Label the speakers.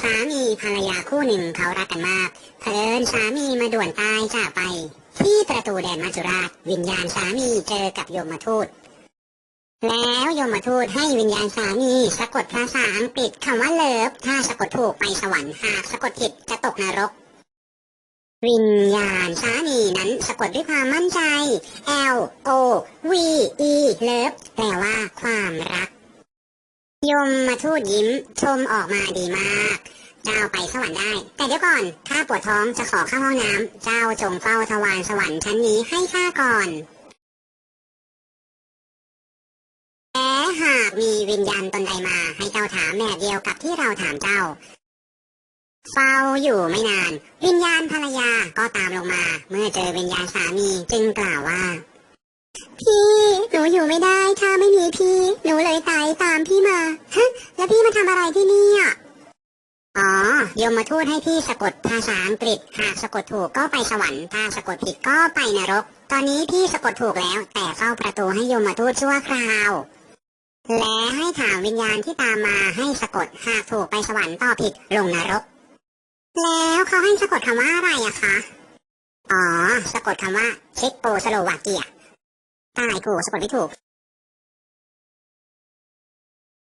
Speaker 1: สามีภรรยาคู่หนึ่งเขารักกันมากเผอิญสามีมาด่วนตายจากไป ที่ประตูแดนมัจจุราช วิญญาณสามีเจอกับโยมทูต แล้วโยมทูตให้วิญญาณสามีสะกดภาษาอังกฤษคำว่าเลิฟ ถ้าสะกดถูกไปสวรรค์หากสะกดผิดจะตกนรก วิญญาณสามีนั้นสะกดด้วยความมั่นใจ L O V E เลิฟแปลว่าความรัก ยมมาทูตยิ้ม ชมออกมาดีมาก เจ้าไปสวรรค์ได้ แต่เดี๋ยวก่อน ถ้าปวดท้องจะขอเข้าห้องน้ำ เจ้าจงเฝ้าทวารสวรรค์ชั้นนี้ให้ข้าก่อนและหากมีวิญญาณตนใดมา ให้เจ้าถามแบบเดียวกับที่เราถามเจ้าเฝ้าอยู่ไม่นาน วิญญาณภรรยาก็ตามลงมา เมื่อเจอวิญญาณสามีจึงกล่าวว่า พี่หนูอยู่ไม่ได้ถ้าีพี่หนูเลยตายตามพี่มาฮะแล้วพี่มาทำอะไรที่นี่อะอ๋อยมมาทูตให้พี่สะกดภาษาอังกฤษ หากสะกดถูกก็ไปสวรรค์ถ้าสะกดผิดก็ไปนรก ตอนนี้พี่สะกดถูกแล้ว แต่เฝ้าประตูให้ยมมาทูตชั่วคราว และให้ถามวิญญาณที่ตามมาให้สะกดหากถูกไปสวรรค์ต่อผิดลงนรก แล้วเขาให้สะกดคำว่าอะไรอะคะอ๋อ สะกดคำว่าเช็คโปสโลวาเกียตายกูสะกดไม่ถูก